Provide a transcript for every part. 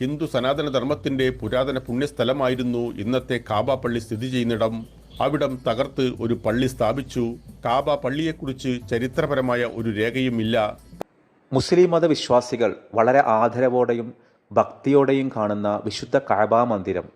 ഹിന്ദു സനാതനധർമ്മത്തിന്റെ പുരാതന പുണ്യസ്ഥലമായിരുന്നു ഇന്നത്തെ കാബ പള്ളി സ്ഥിതി ചെയ്യുന്നിടം. അവിടം തകർത്ത് ഒരു പള്ളി സ്ഥാപിച്ചു. കാബ പള്ളിയെക്കുറിച്ച് ചരിത്രപരമായ ഒരു രേഖയുമില്ല മുസ്ലിം മതവിശ്വാസികൾ വളരെ ആദരവോടെയും ഭക്തിയോടെയും കാണുന്ന വിശുദ്ധ കാബ മന്ദിരം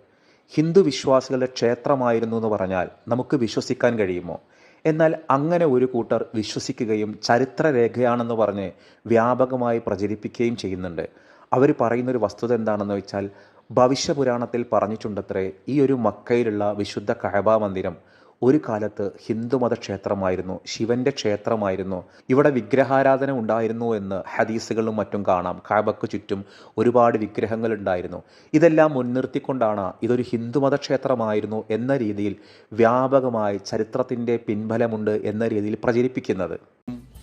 ഹിന്ദു വിശ്വാസികളുടെ ക്ഷേത്രമായിരുന്നു എന്ന് പറഞ്ഞാൽ നമുക്ക് വിശ്വസിക്കാൻ കഴിയുമോ? എന്നാൽ അങ്ങനെ ഒരു കൂട്ടർ വിശ്വസിക്കുകയും ചരിത്രരേഖയാണെന്ന് പറഞ്ഞ് വ്യാപകമായി പ്രചരിപ്പിക്കുകയും ചെയ്യുന്നുണ്ട്. അവർ പറയുന്നൊരു വസ്തുത എന്താണെന്ന് വെച്ചാൽ ഭവിഷ്യപുരാണത്തിൽ പറഞ്ഞിട്ടുണ്ടത്രേ ഈ ഒരു മക്കയിലുള്ള വിശുദ്ധ കഅബ മന്ദിരം ഒരു കാലത്ത് ഹിന്ദുമത ക്ഷേത്രമായിരുന്നു ശിവന്റെ ക്ഷേത്രമായിരുന്നു. ഇവിടെ വിഗ്രഹാരാധന ഉണ്ടായിരുന്നു എന്ന് ഹദീസുകളിലും മറ്റും കാണാം. കാബക്ക് ചുറ്റും ഒരുപാട് വിഗ്രഹങ്ങൾ ഉണ്ടായിരുന്നു. ഇതെല്ലാം മുൻനിർത്തിക്കൊണ്ടാണ് ഇതൊരു ഹിന്ദുമത ക്ഷേത്രമായിരുന്നു എന്ന രീതിയിൽ വ്യാപകമായി ചരിത്രത്തിന്റെ പിൻബലമുണ്ട് എന്ന രീതിയിൽ പ്രചരിപ്പിക്കുന്നത്.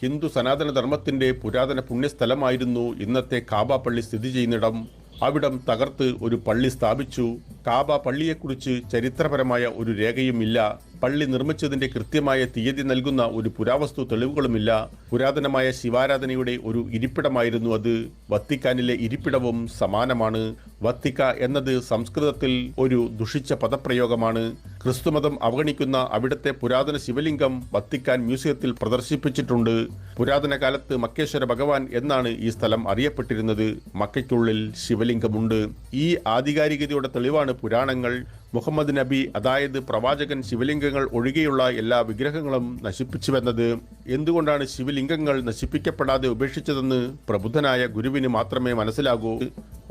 ഹിന്ദു സനാതന ധർമ്മത്തിന്റെ പുരാതന പുണ്യസ്ഥലമായിരുന്നു ഇന്നത്തെ കാബ പള്ളി സ്ഥിതി ചെയ്യുന്നിടം. അവിടം തകർത്ത് ഒരു പള്ളി സ്ഥാപിച്ചു. കാബ പള്ളിയെക്കുറിച്ച് ചരിത്രപരമായ ഒരു രേഖയുമില്ല. പള്ളി നിർമ്മിച്ചതിന്റെ കൃത്യമായ തീയതി നൽകുന്ന ഒരു പുരാവസ്തു തെളിവുകളുമില്ല. പുരാതനമായ ശിവാരാധനയുടെ ഒരു ഇരിപ്പിടമായിരുന്നു അത്. വത്തിക്കാനിലെ ഇരിപ്പിടവും സമാനമാണ്. വത്തിക്ക എന്നത് സംസ്കൃതത്തിൽ ഒരു ദുഷിച്ച പദപ്രയോഗമാണ്. ക്രിസ്തുമതം അവഗണിക്കുന്ന അവിടുത്തെ പുരാതന ശിവലിംഗം വത്തിക്കാൻ മ്യൂസിയത്തിൽ പ്രദർശിപ്പിച്ചിട്ടുണ്ട്. പുരാതന കാലത്ത് മക്കേശ്വര ഭഗവാൻ എന്നാണ് ഈ സ്ഥലം അറിയപ്പെട്ടിരുന്നത്. മക്കയ്ക്കുള്ളിൽ ശിവലിംഗമുണ്ട്. ഈ ആധികാരികതയുടെ തെളിവാണ് പുരാണങ്ങൾ മുഹമ്മദ് നബി അതായത് പ്രവാചകൻ ശിവലിംഗങ്ങൾ ഒഴികെയുള്ള എല്ലാ വിഗ്രഹങ്ങളും നശിപ്പിച്ചുവെന്നത് എന്തുകൊണ്ടാണ് ശിവലിംഗങ്ങൾ നശിപ്പിക്കപ്പെടാതെ ഉപേക്ഷിച്ചതെന്ന് പ്രബുദ്ധനായ ഗുരുവിന് മാത്രമേ മനസ്സിലാകൂ.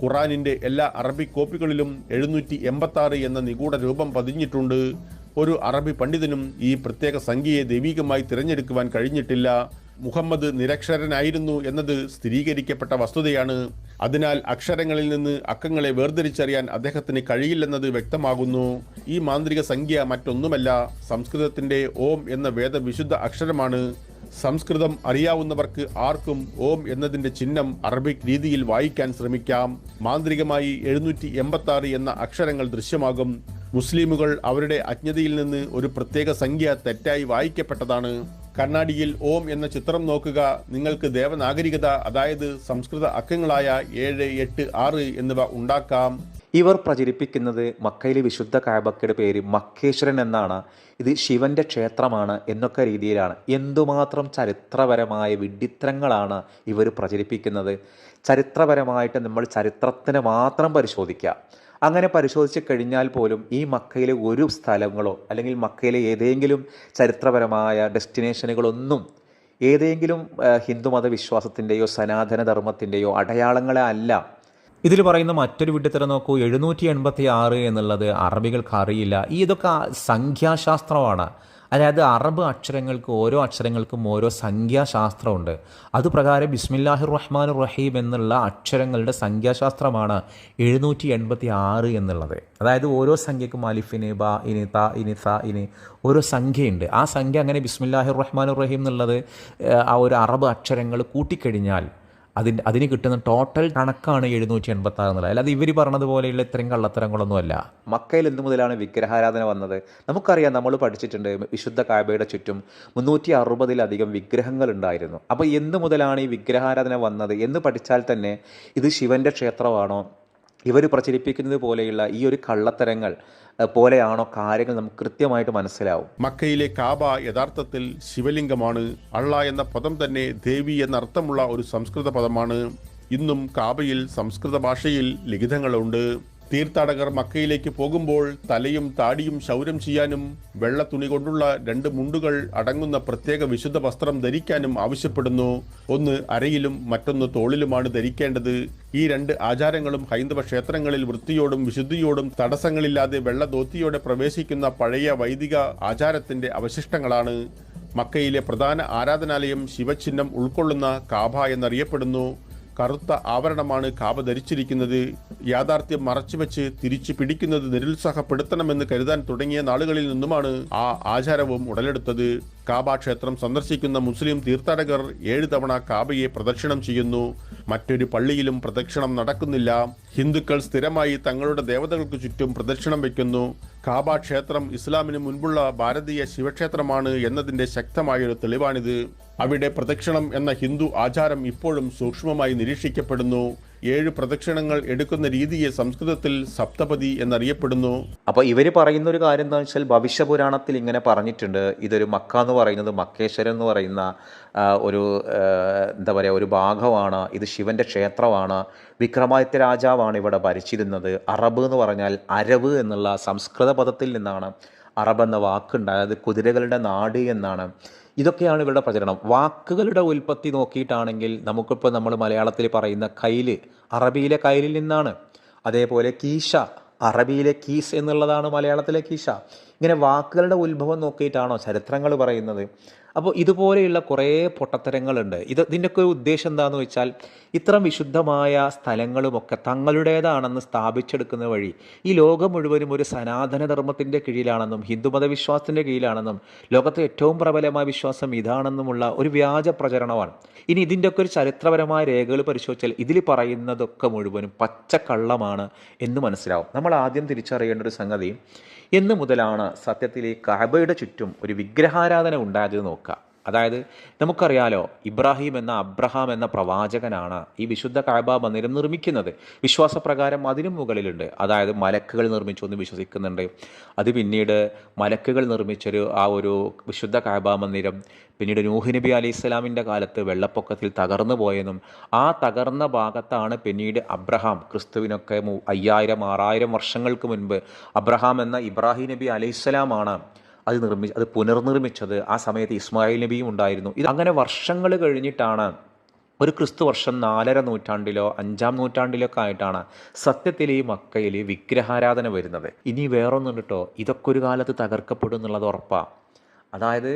ഖുറാനിന്റെ എല്ലാ അറബി കോപ്പികളിലും എഴുന്നൂറ്റി എൺപത്തി എന്ന നിഗൂഢ രൂപം പതിഞ്ഞിട്ടുണ്ട്. ഒരു അറബി പണ്ഡിതനും ഈ പ്രത്യേക സംഖ്യയെ ദൈവികമായി തിരഞ്ഞെടുക്കുവാൻ കഴിഞ്ഞിട്ടില്ല. മുഹമ്മദ് നിരക്ഷരനായിരുന്നു എന്നത് സ്ഥിരീകരിക്കപ്പെട്ട വസ്തുതയാണ്. അതിനാൽ അക്ഷരങ്ങളിൽ നിന്ന് അക്കങ്ങളെ വേർതിരിച്ചറിയാൻ അദ്ദേഹത്തിന് കഴിയില്ലെന്നത് വ്യക്തമാകുന്നു. ഈ മാന്ത്രിക സംഖ്യ മറ്റൊന്നുമല്ല സംസ്കൃതത്തിന്റെ ഓം എന്ന വേദവിശുദ്ധ അക്ഷരമാണ്. സംസ്കൃതം അറിയാവുന്നവർക്ക് ആർക്കും ഓം എന്നതിന്റെ ചിഹ്നം അറബിക് രീതിയിൽ വായിക്കാൻ ശ്രമിക്കാം. മാന്ത്രികമായി എഴുന്നൂറ്റി എൺപത്തി ആറ് എന്ന അക്ഷരങ്ങൾ ദൃശ്യമാകും. മുസ്ലിമുകൾ അവരുടെ അജ്ഞതയിൽ നിന്ന് ഒരു പ്രത്യേക സംഖ്യ തെറ്റായി വായിക്കപ്പെട്ടതാണ്. കണ്ണാടിയിൽ ഓം എന്ന ചിത്രം നോക്കുക നിങ്ങൾക്ക് ദേവനാഗരികത അതായത് സംസ്കൃത അക്കങ്ങളായ ഏഴ് എട്ട് ആറ് എന്നിവ ഉണ്ടാക്കാം. ഇവർ പ്രചരിപ്പിക്കുന്നത് മക്കയിലെ വിശുദ്ധ കാബക്കയുടെ പേര് മക്കേശ്വരൻ എന്നാണ്. ഇത് ശിവന്റെ ക്ഷേത്രമാണ് എന്നൊക്കെ രീതിയിലാണ്. എന്തുമാത്രം ചരിത്രപരമായ വിഡിത്തരങ്ങളാണ് ഇവർ പ്രചരിപ്പിക്കുന്നത്. ചരിത്രപരമായിട്ട് നമ്മൾ ചരിത്രത്തിനെ മാത്രം പരിശോധിക്കുക. അങ്ങനെ പരിശോധിച്ച് കഴിഞ്ഞാൽ പോലും ഈ മക്കയിലെ ഒരു സ്ഥലങ്ങളോ അല്ലെങ്കിൽ മക്കയിലെ ഏതെങ്കിലും ചരിത്രപരമായ ഡെസ്റ്റിനേഷനുകളൊന്നും ഏതെങ്കിലും ഹിന്ദുമത വിശ്വാസത്തിന്റെയോ സനാതനധർമ്മത്തിന്റെയോ അടയാളങ്ങളെ അല്ല. ഇതിൽ പറയുന്ന മറ്റൊരു വിഡ്ഢിത്തരം നോക്കൂ. എഴുന്നൂറ്റി എൺപത്തി ആറ് എന്നുള്ളത് അറബികൾക്ക് അറിയില്ല. ഈ ഇതൊക്കെ സംഖ്യാശാസ്ത്രമാണ്. അതായത് അറബ് അക്ഷരങ്ങൾക്ക് ഓരോ അക്ഷരങ്ങൾക്കും ഓരോ സംഖ്യാശാസ്ത്രമുണ്ട്. അതുപ്രകാരം ബിസ്മില്ലാഹിർ റഹ്മാൻ റഹീം എന്നുള്ള അക്ഷരങ്ങളുടെ സംഖ്യാശാസ്ത്രമാണ് എഴുന്നൂറ്റി എൺപത്തി ആറ് എന്നുള്ളത്. അതായത് ഓരോ സംഖ്യക്കും അലിഫിന് ബ ഇനി ത ഇനി സ ഇനി ഓരോ സംഖ്യയുണ്ട്. ആ സംഖ്യ അങ്ങനെ ബിസ്മില്ലാഹിർ റഹ്മാൻ റഹീം എന്നുള്ളത് ആ ഒരു അറബ് അക്ഷരങ്ങൾ കൂട്ടിക്കഴിഞ്ഞാൽ അതിന് അതിന് കിട്ടുന്ന ടോട്ടൽ കണക്കാണ് എഴുന്നൂറ്റി എൺപത്തി ആറ് എന്നുള്ളത് അല്ലാതെ ഇവർ പറഞ്ഞതുപോലെയുള്ള ഇത്രയും കള്ളത്തരങ്ങളൊന്നുമല്ല. മക്കയിൽ എന്ത് മുതലാണ് വിഗ്രഹാരാധന വന്നത്. നമുക്കറിയാം നമ്മൾ പഠിച്ചിട്ടുണ്ട് വിശുദ്ധ കാബയുടെ ചുറ്റും മുന്നൂറ്റി അറുപതിലധികം വിഗ്രഹങ്ങൾ ഉണ്ടായിരുന്നു അപ്പോൾ എന്ത് മുതലാണ് ഈ വിഗ്രഹാരാധന വന്നത് എന്ന് പഠിച്ചാൽ തന്നെ ഇത് ശിവന്റെ ക്ഷേത്രമാണോ ഇവർ പ്രചരിപ്പിക്കുന്നത് പോലെയുള്ള ഈ ഒരു കള്ളത്തരങ്ങൾ പോലെയാണോ കാര്യങ്ങൾ നമുക്ക് കൃത്യമായിട്ട് മനസ്സിലാവും. മക്കയിലെ കാബ യഥാർത്ഥത്തിൽ ശിവലിംഗമാണ്. അള്ള എന്ന പദം തന്നെ ദേവി എന്ന അർത്ഥമുള്ള ഒരു സംസ്കൃത പദമാണ്. ഇന്നും കാബയിൽ സംസ്കൃത ഭാഷയിൽ ലിഖിതങ്ങളുണ്ട്. തീർത്ഥാടകർ മക്കയിലേക്ക് പോകുമ്പോൾ തലയും താടിയും ശൗരം ചെയ്യാനും വെള്ള തുണി കൊണ്ടുള്ള രണ്ട് മുണ്ടുകൾ അടങ്ങുന്ന പ്രത്യേക വിശുദ്ധ വസ്ത്രം ധരിക്കാനും ആവശ്യപ്പെടുന്നു. ഒന്ന് അരയിലും മറ്റൊന്ന് തോളിലുമാണ് ധരിക്കേണ്ടത്. ഈ രണ്ട് ആചാരങ്ങളും ഹൈന്ദവ ക്ഷേത്രങ്ങളിൽ വൃത്തിയോടും വിശുദ്ധിയോടും തടസ്സങ്ങളില്ലാതെ വെള്ള ധോത്തിയോടെ പ്രവേശിക്കുന്ന പഴയ വൈദിക ആചാരത്തിന്റെ അവശിഷ്ടങ്ങളാണ്. മക്കയിലെ പ്രധാന ആരാധനാലയം ശിവചിഹ്നം ഉൾക്കൊള്ളുന്ന കാബ എന്നറിയപ്പെടുന്നു. കറുത്ത ആവരണമാണ് കാബ ധരിച്ചിരിക്കുന്നത്. യാഥാർത്ഥ്യം മറച്ചുവെച്ച് തിരിച്ചു പിടിക്കുന്നത് നിരുത്സാഹപ്പെടുത്തണമെന്ന് കരുതാൻ തുടങ്ങിയ നാളുകളിൽ നിന്നുമാണ് ആ ആചാരവും ഉടലെടുത്തത്. കാബ ക്ഷേത്രം സന്ദർശിക്കുന്ന മുസ്ലിം തീർത്ഥാടകർ ഏഴ് തവണ കാബയെ പ്രദക്ഷിണം ചെയ്യുന്നു. മറ്റൊരു പള്ളിയിലും പ്രദക്ഷിണം നടക്കുന്നില്ല. ഹിന്ദുക്കൾ സ്ഥിരമായി തങ്ങളുടെ ദേവതകൾക്ക് ചുറ്റും പ്രദക്ഷിണം വയ്ക്കുന്നു കാബ ക്ഷേത്രം ഇസ്ലാമിന് മുൻപുള്ള ഭാരതീയ ശിവക്ഷേത്രമാണ് എന്നതിന്റെ ശക്തമായൊരു തെളിവാണിത്. അവിടെ പ്രദക്ഷിണം എന്ന ഹിന്ദു ആചാരം ഇപ്പോഴും സൂക്ഷ്മമായി നിരീക്ഷിക്കപ്പെടുന്നു. ഏഴ് പ്രദക്ഷിണങ്ങൾ എടുക്കുന്ന രീതിയെ സംസ്കൃതത്തിൽ സപ്തപതി എന്നറിയപ്പെടുന്നു. അപ്പോൾ ഇവർ പറയുന്ന ഒരു കാര്യം എന്താണെന്ന് വെച്ചാൽ ഭവിഷ്യപുരാണത്തിൽ ഇങ്ങനെ പറഞ്ഞിട്ടുണ്ട്. ഇതൊരു മക്ക എന്ന് പറയുന്നത് മക്കേശ്വരൻ എന്ന് പറയുന്ന ഒരു എന്താ പറയുക ഒരു ഭാഗമാണ്. ഇത് ശിവന്റെ ക്ഷേത്രമാണ്. വിക്രമാദിത്യ രാജാവാണ് ഇവിടെ ഭരിച്ചിരുന്നത്. അറബ് എന്ന് പറഞ്ഞാൽ അരവ് എന്നുള്ള സംസ്കൃത പദത്തിൽ നിന്നാണ് അറബ് എന്ന വാക്കുണ്ടായത്. കുതിരകളുടെ നാട് എന്നാണ്. ഇതൊക്കെയാണ് ഇവരുടെ പ്രചരണം. വാക്കുകളുടെ ഉൽപ്പത്തി നോക്കിയിട്ടാണെങ്കിൽ നമുക്കിപ്പോൾ നമ്മൾ മലയാളത്തിൽ പറയുന്ന കൈൽ അറബിയിലെ കൈലിൽ നിന്നാണ്. അതേപോലെ കീശ അറബിയിലെ കീസ് എന്നുള്ളതാണ് മലയാളത്തിലെ കീശ. ഇങ്ങനെ വാക്കുകളുടെ ഉത്ഭവം നോക്കിയിട്ടാണോ ചരിത്രങ്ങൾ പറയുന്നത്? അപ്പോൾ ഇതുപോലെയുള്ള കുറേ പൊട്ടത്തരങ്ങളുണ്ട്. ഇത് ഇതിന്റെയൊക്കെ ഒരു ഉദ്ദേശം എന്താണെന്ന് വെച്ചാൽ ഇത്തരം വിശുദ്ധമായ സ്ഥലങ്ങളുമൊക്കെ തങ്ങളുടേതാണെന്ന് സ്ഥാപിച്ചെടുക്കുന്ന വഴി ഈ ലോകം മുഴുവനും ഒരു സനാതന ധർമ്മത്തിന്റെ കീഴിലാണെന്നും ഹിന്ദുമത വിശ്വാസത്തിന്റെ കീഴിലാണെന്നും ലോകത്തെ ഏറ്റവും പ്രബലമായ വിശ്വാസം ഇതാണെന്നുമുള്ള ഒരു വ്യാജ പ്രചരണമാണ്. ഇനി ഇതിന്റെയൊക്കെ ഒരു ചരിത്രപരമായ രേഖകൾ പരിശോധിച്ചാൽ ഇതിൽ പറയുന്നതൊക്കെ മുഴുവനും പച്ചക്കള്ളമാണ് എന്ന് മനസ്സിലാവും. നമ്മൾ ആദ്യം തിരിച്ചറിയേണ്ട ഒരു സംഗതി എന്ന് മുതലാണ് സത്യത്തിൽ ഈ കഅബയുടെ ചുറ്റും ഒരു വിഗ്രഹാരാധന ഉണ്ടായത് നോക്കുക. അതായത് നമുക്കറിയാലോ ഇബ്രാഹിം എന്ന അബ്രഹാം എന്ന പ്രവാചകനാണ് ഈ വിശുദ്ധ കഅബ മന്ദിരം നിർമ്മിക്കുന്നത്. വിശ്വാസപ്രകാരം അതിനു മുകളിലുണ്ട്. അതായത് മലക്കുകൾ നിർമ്മിച്ചു എന്ന് വിശ്വസിക്കുന്നുണ്ട്. അത് പിന്നീട് മലക്കുകൾ നിർമ്മിച്ചൊരു ആ ഒരു വിശുദ്ധ കഅബ മന്ദിരം പിന്നീട് നൂഹ് നബി അലി ഇസ്ലാമിന്റെ കാലത്ത് വെള്ളപ്പൊക്കത്തിൽ തകർന്നു പോയെന്നും ആ തകർന്ന ഭാഗത്താണ് പിന്നീട് അബ്രഹാം ക്രിസ്തുവിനൊക്കെ അയ്യായിരം ആറായിരം വർഷങ്ങൾക്ക് മുൻപ് അബ്രഹാം എന്ന ഇബ്രാഹിം നബി അലൈഹിസ്സലാമാണ് അത് നിർമ്മി അത് പുനർനിർമ്മിച്ചത് ആ സമയത്ത് ഇസ്മായിൽ നബിയും ഉണ്ടായിരുന്നു. ഇത് അങ്ങനെ വർഷങ്ങൾ കഴിഞ്ഞിട്ടാണ് ഒരു ക്രിസ്തു വർഷം നാലര നൂറ്റാണ്ടിലോ അഞ്ചാം നൂറ്റാണ്ടിലോ ഒക്കെ ആയിട്ടാണ് സത്യത്തിൽ ഈ മക്കയിൽ വിഗ്രഹാരാധന വരുന്നത്. ഇനി വേറൊന്നും കേട്ടോ ഇതൊക്കെ ഒരു കാലത്ത് തകർക്കപ്പെടും എന്നുള്ളത് ഉറപ്പാണ് അതായത്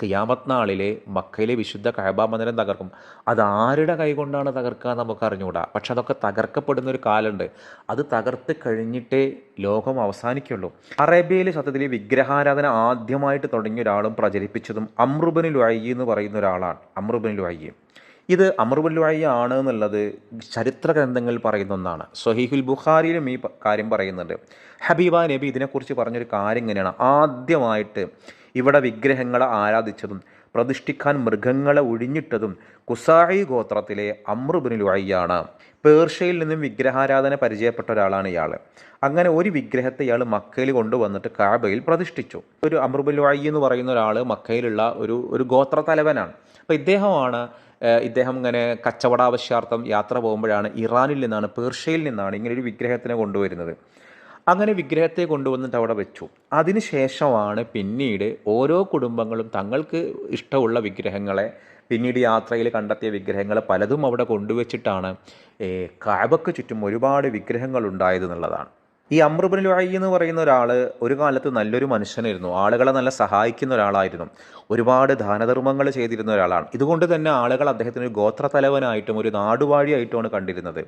ഖിയാമത്ത് നാളിലെ മക്കയിലെ വിശുദ്ധ കഅബ മന്ദിരം തകർക്കും. അത് ആരുടെ കൈകൊണ്ടാണ് തകർക്കുക നമുക്ക് അറിഞ്ഞുകൂടാ പക്ഷെ അതൊക്കെ തകർക്കപ്പെടുന്ന ഒരു കാലുണ്ട് അത് തകർത്ത് കഴിഞ്ഞിട്ടേ ലോകം അവസാനിക്കുള്ളൂ. അറേബ്യയിലെ സത്യത്തിൽ വിഗ്രഹാരാധന ആദ്യമായിട്ട് തുടങ്ങിയ ഒരാളും പ്രചരിപ്പിച്ചതും അമ്രുബനിൽ ലുഅയ്യി എന്ന് പറയുന്ന ഒരാളാണ്. അമ്രുബനിൽ ലുഅയ്യി. ഇത് അമറുബുൽ ലുഅയ്യി ആണ് എന്നുള്ളത് ചരിത്ര ഗ്രന്ഥങ്ങളിൽ പറയുന്ന ഒന്നാണ്. സൊഹീഹുൽ ബുഖാരിയിലും ഈ കാര്യം പറയുന്നുണ്ട്. ഹബീബ നബി ഇതിനെക്കുറിച്ച് പറഞ്ഞൊരു കാര്യം ഇങ്ങനെയാണ്. ആദ്യമായിട്ട് ഇവിടെ വിഗ്രഹങ്ങളെ ആരാധിച്ചതും പ്രതിഷ്ഠിക്കാൻ മൃഗങ്ങളെ ഒഴിഞ്ഞിട്ടതും കുസായി ഗോത്രത്തിലെ അമ്രുബിന് ലുഅയ്യാണ് പേർഷ്യയിൽ നിന്നും വിഗ്രഹാരാധന പരിചയപ്പെട്ട ഒരാളാണ് ഇയാൾ. അങ്ങനെ ഒരു വിഗ്രഹത്തെ ഇയാൾ മക്കയിൽ കൊണ്ടുവന്നിട്ട് കാബയിൽ പ്രതിഷ്ഠിച്ചു. ഒരു അമ്രുബിൻ ലുഅയ്യി എന്ന് പറയുന്ന ഒരാൾ മക്കയിലുള്ള ഒരു ഒരു ഗോത്ര തലവനാണ് അപ്പോൾ ഇദ്ദേഹമാണ് ഇദ്ദേഹം ഇങ്ങനെ കച്ചവടാവശ്യാർത്ഥം യാത്ര പോകുമ്പോഴാണ് ഇറാനിൽ നിന്നാണ് പേർഷ്യയിൽ നിന്നാണ് ഇങ്ങനെ ഒരു വിഗ്രഹത്തിനെ കൊണ്ടുവരുന്നത്. അങ്ങനെ വിഗ്രഹത്തെ കൊണ്ടുവന്നിട്ട് അവിടെ വെച്ചു. അതിനുശേഷമാണ് പിന്നീട് ഓരോ കുടുംബങ്ങളും തങ്ങൾക്ക് ഇഷ്ടമുള്ള വിഗ്രഹങ്ങളെ പിന്നീട് യാത്രയിൽ കണ്ടെത്തിയ വിഗ്രഹങ്ങൾ പലതും അവിടെ കൊണ്ടുവച്ചിട്ടാണ് കാബക്ക് ചുറ്റും ഒരുപാട് വിഗ്രഹങ്ങൾ ഉണ്ടായത് എന്നുള്ളതാണ്. ഈ അമ്രുബിൻ ലുഅയ്യി എന്ന് പറയുന്ന ഒരാൾ ഒരു കാലത്ത് നല്ലൊരു മനുഷ്യനായിരുന്നു. ആളുകളെ നല്ല സഹായിക്കുന്ന ഒരാളായിരുന്നു. ഒരുപാട് ദാനധർമ്മങ്ങൾ ചെയ്തിരുന്ന ഒരാളാണ്. ഇതുകൊണ്ട് തന്നെ ആളുകൾ അദ്ദേഹത്തിന് ഒരു ഗോത്രത്തലവനായിട്ടും ഒരു നാടുവാഴിയായിട്ടുമാണ് കണ്ടിരുന്നത്.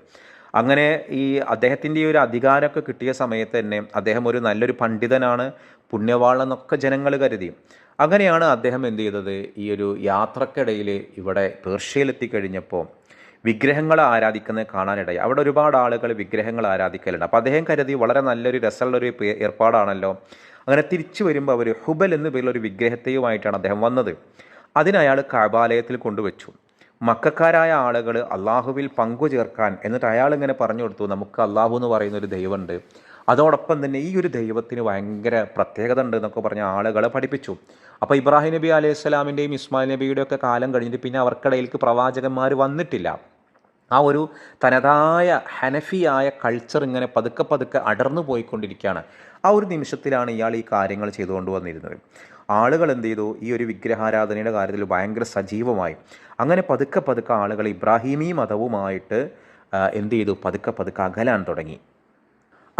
അങ്ങനെ ഈ അദ്ദേഹത്തിന്റെ ഒരു അധികാരമൊക്കെ കിട്ടിയ സമയത്ത് തന്നെ അദ്ദേഹം ഒരു നല്ലൊരു പണ്ഡിതനാണ് പുണ്യവാളെന്നൊക്കെ ജനങ്ങൾ കരുതി. അങ്ങനെയാണ് അദ്ദേഹം എന്ത് ചെയ്തത്? ഈ ഒരു യാത്രക്കിടയിൽ ഇവിടെ പേർഷ്യയിലെത്തിക്കഴിഞ്ഞപ്പോൾ വിഗ്രഹങ്ങൾ ആരാധിക്കുന്നത് കാണാനിടയായി. അവിടെ ഒരുപാട് ആളുകൾ വിഗ്രഹങ്ങൾ ആരാധിക്കലുണ്ട്. അപ്പോൾ അദ്ദേഹം കരുതി വളരെ നല്ലൊരു രസമുള്ളൊരു ഏർപ്പാടാണല്ലോ. അങ്ങനെ തിരിച്ചു വരുമ്പോൾ അവർ ഹുബൽ എന്ന് പേരുള്ള ഒരു വിഗ്രഹത്തെയുമായിട്ടാണ് അദ്ദേഹം വന്നത്. അതിനയാൾ കബാലയത്തിൽ കൊണ്ടുവച്ചു. മക്കാരായ ആളുകൾ അള്ളാഹുവിൽ പങ്കു ചേർക്കാൻ എന്നിട്ട് അയാൾ ഇങ്ങനെ പറഞ്ഞു കൊടുത്തു നമുക്ക് അള്ളാഹു എന്ന് പറയുന്ന ഒരു ദൈവമുണ്ട്. അതോടൊപ്പം തന്നെ ഈ ഒരു ദൈവത്തിന് ഭയങ്കര പ്രത്യേകത ഉണ്ട് എന്നൊക്കെ പറഞ്ഞ ആളുകളെ പഠിപ്പിച്ചു. അപ്പോൾ ഇബ്രാഹിം നബി അലൈഹി സ്വലാമിന്റെയും ഇസ്മായിൽ നബിയുടെ ഒക്കെ കാലം കഴിഞ്ഞിട്ട് പിന്നെ അവർക്കിടയിലേക്ക് പ്രവാചകന്മാർ വന്നിട്ടില്ല. ആ ഒരു തനതായ ഹനഫിയായ കൾച്ചർ ഇങ്ങനെ പതുക്കെ പതുക്കെ അടർന്നു പോയിക്കൊണ്ടിരിക്കുകയാണ് ആ ഒരു നിമിഷത്തിലാണ് ഇയാൾ ഈ കാര്യങ്ങൾ ചെയ്തുകൊണ്ട് വന്നിരുന്നത്. ആളുകൾ എന്ത് ചെയ്തു? ഈ ഒരു വിഗ്രഹാരാധനയുടെ കാര്യത്തിൽ ഭയങ്കര സജീവമായി. അങ്ങനെ പതുക്കെ പതുക്കെ ആളുകൾ ഇബ്രാഹിമി മതവുമായിട്ട് എന്ത് ചെയ്തു? പതുക്കെ പതുക്കെ അകലാൻ തുടങ്ങി.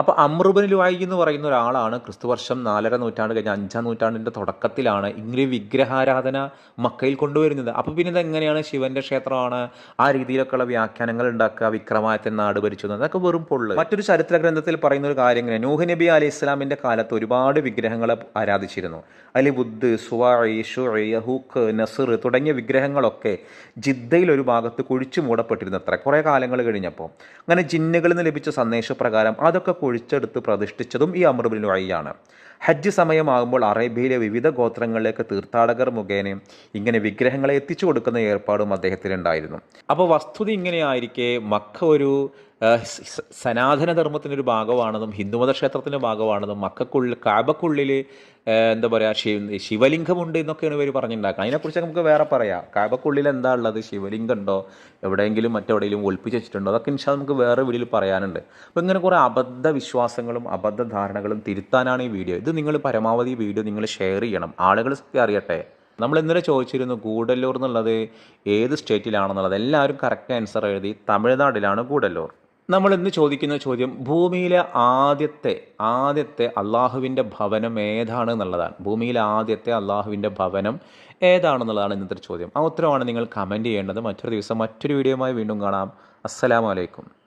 അപ്പോൾ അമ്രുബൻ ലുവായി എന്ന് പറയുന്ന ഒരാളാണ് ക്രിസ്തുവർഷം നാലര നൂറ്റാണ്ട് കഴിഞ്ഞ അഞ്ചാം നൂറ്റാണ്ടിന്റെ തുടക്കത്തിലാണ് ഇങ്ങനെ വിഗ്രഹാരാധന മക്കയിൽ കൊണ്ടുവരുന്നത്. അപ്പോൾ പിന്നെ ഇത് എങ്ങനെയാണ് ശിവന്റെ ക്ഷേത്രമാണ്? ആ രീതിയിലൊക്കെയുള്ള വ്യാഖ്യാനങ്ങൾ ഉണ്ടാക്കുക വിക്രമായത്തൻ നാട് ഭരിച്ചു അതൊക്കെ വെറും പൊള്ളു. മറ്റൊരു ചരിത്ര ഗ്രന്ഥത്തിൽ പറയുന്ന ഒരു കാര്യം ഇങ്ങനെ നൂഹ് നബി അലി ഇസ്ലാമിന്റെ കാലത്ത് ഒരുപാട് വിഗ്രഹങ്ങളെ ആരാധിച്ചിരുന്നു. അലി ബുദ്ധ് സുവാഴി ഷുഴി യഹൂക്ക് നസർ തുടങ്ങിയ വിഗ്രഹങ്ങളൊക്കെ ജിദ്ദയിൽ ഒരു ഭാഗത്ത് കുഴിച്ചു മൂടപ്പെട്ടിരുന്നു അത്ര കുറേ കാലങ്ങൾ കഴിഞ്ഞപ്പോൾ. അങ്ങനെ ജിന്നുകളിൽ നിന്ന് ലഭിച്ച സന്ദേശപ്രകാരം അതൊക്കെ കുഴിച്ചെടുത്ത് പ്രതിഷ്ഠിച്ചതും ഈ അമൃബിൻ വഴിയാണ് ഹജ്ജ് സമയമാകുമ്പോൾ അറേബ്യയിലെ വിവിധ ഗോത്രങ്ങളിലേക്ക് തീർത്ഥാടകർ മുഖേന ഇങ്ങനെ വിഗ്രഹങ്ങളെ എത്തിച്ചു കൊടുക്കുന്ന ഏർപ്പാടും അദ്ദേഹത്തിനുണ്ടായിരുന്നു അപ്പോൾ വസ്തുത ഇങ്ങനെയായിരിക്കെ മക്ക ഒരു സനാതന ഒരു ഭാഗമാണെന്നും ഹിന്ദുമത ക്ഷേത്രത്തിന്റെ ഭാഗമാണെന്നും മക്കക്കുള്ളിൽ കാബക്കുള്ളിൽ എന്താ പറയുക ശിവ ശിവലിംഗമുണ്ട് എന്നൊക്കെയാണ് ഇവർ പറഞ്ഞിട്ടുണ്ടാക്കുക അതിനെക്കുറിച്ച് നമുക്ക് വേറെ പറയാം. കാബക്കുള്ളിൽ എന്താ ഉള്ളത്? ശിവലിംഗം ഉണ്ടോ? എവിടെയെങ്കിലും മറ്റെവിടെയെങ്കിലും ഒളിപ്പിച്ച് വെച്ചിട്ടുണ്ടോ? അതൊക്കെ ഇൻഷാ നമുക്ക് വേറെ വീഡിയോയിൽ പറയാനുണ്ട്. അപ്പോൾ ഇങ്ങനെ കുറേ അബദ്ധ വിശ്വാസങ്ങളും അബദ്ധ ധാരണകളും തിരുത്താനാണ് ഈ വീഡിയോ. ഇത് നിങ്ങൾ പരമാവധി വീഡിയോ നിങ്ങൾ ഷെയർ ചെയ്യണം. ആളുകൾ അറിയട്ടെ. നമ്മൾ ഇന്നലെ ചോദിച്ചിരുന്നു ഗൂഡല്ലൂർ എന്നുള്ളത് ഏത് സ്റ്റേറ്റിലാണെന്നുള്ളത്? എല്ലാവരും കറക്റ്റ് ആൻസർ എഴുതി തമിഴ്നാട്ടിലാണ് ഗൂഡല്ലൂർ. നമ്മൾ ഇന്ന് ചോദിക്കുന്ന ചോദ്യം ഭൂമിയിലെ ആദ്യത്തെ ആദ്യത്തെ അള്ളാഹുവിന്റെ ഭവനം ഏതാണ് എന്നുള്ളതാണ്. ഭൂമിയിലെ ആദ്യത്തെ അള്ളാഹുവിന്റെ ഭവനം ഏതാണെന്നുള്ളതാണ് ഇന്നത്തെ ചോദ്യം. ആ ഉത്തരമാണ് നിങ്ങൾ കമന്റ് ചെയ്യേണ്ടത്. മറ്റൊരു ദിവസം മറ്റൊരു വീഡിയോയുമായി വീണ്ടും കാണാം. അസ്സലാമലൈക്കും